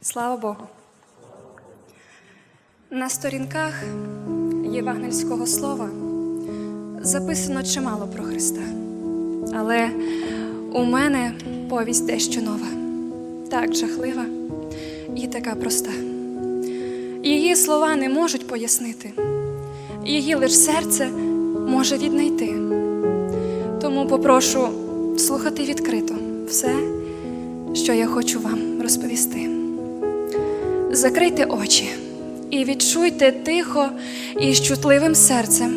Слава Богу. На сторінках євангельського слова записано чимало про Христа. Але у мене повість дещо нова, так жахлива і така проста. Її слова не можуть пояснити, її лише серце може віднайти. Тому попрошу слухати відкрито все, що я хочу вам розповісти. Закрийте очі і відчуйте тихо і з чутливим серцем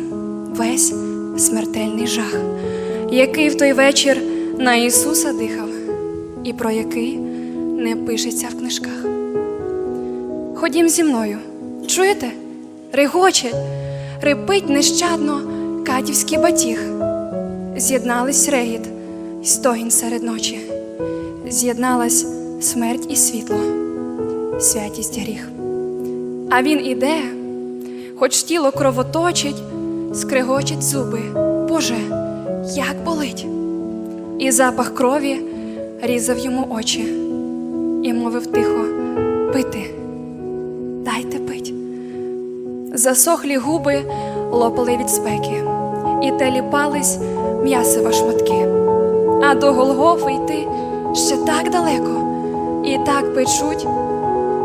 весь смертельний жах, який в той вечір на Ісуса дихав, і про який не пишеться в книжках. Ходім зі мною, чуєте? Регоче, репить нещадно катівський батіг. З'єднались регіт і стогін серед ночі, з'єдналась смерть і світло, святість гріх. А він іде, хоч тіло кровоточить, скригочить зуби. Боже, як болить! І запах крові різав йому очі і мовив тихо пити, дайте пить. Засохлі губи лопали від спеки, і те ліпались м'ясива шматки. А до Голгофи йти ще так далеко, і так печуть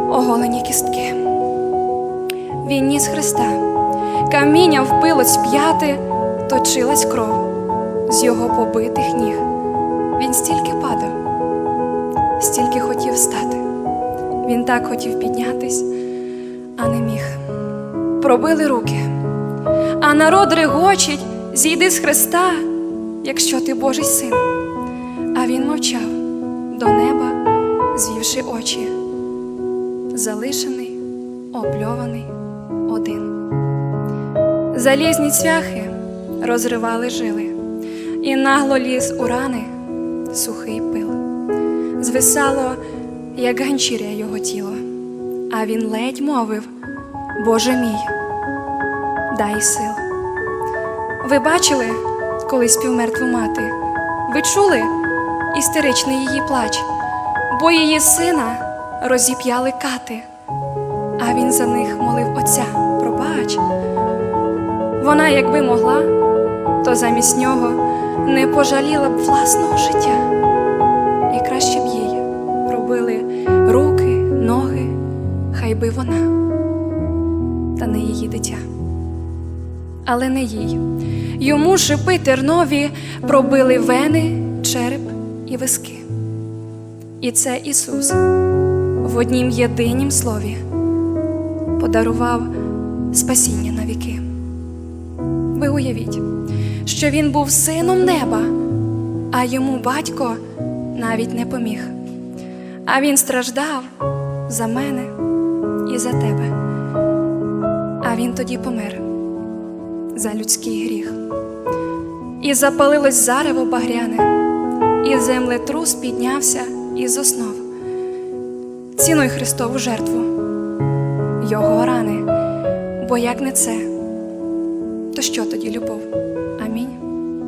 оголені кістки. Він ніс Христа, каміння впилось п'яти, точилась кров з його побитих ніг. Він стільки падав, стільки хотів встати. Він так хотів піднятись, а не міг. Пробили руки, а народ регочить, зійди з Христа, якщо ти Божий син. А він мовчав до неба, звівши очі, залишений, опльований один. Залізні цвяхи розривали жили, і нагло ліз у рани сухий пил. Звисало, як ганчір'я його тіло, а він ледь мовив: Боже мій, дай сил. Ви бачили колись півмертву мати? Ви чули істеричний її плач, бо її сина розіп'яли кати, а він за них молив Отця, пробач. Вона, якби могла, то замість нього не пожаліла б власного життя, і краще б їй пробили руки, ноги, хай би вона, та не її дитя. Але не їй. Йому шипи тернові пробили вени, череп і виски. І це Ісус в однім єдинім слові подарував спасіння на віки. Ви уявіть, що він був сином неба, а йому батько навіть не поміг. А він страждав за мене і за тебе. А він тоді помер за людський гріх. І запалилось зарево багряне, і землетрус піднявся із основ. Цінуй Христову жертву, Його рани, бо як не це, то що тоді любов?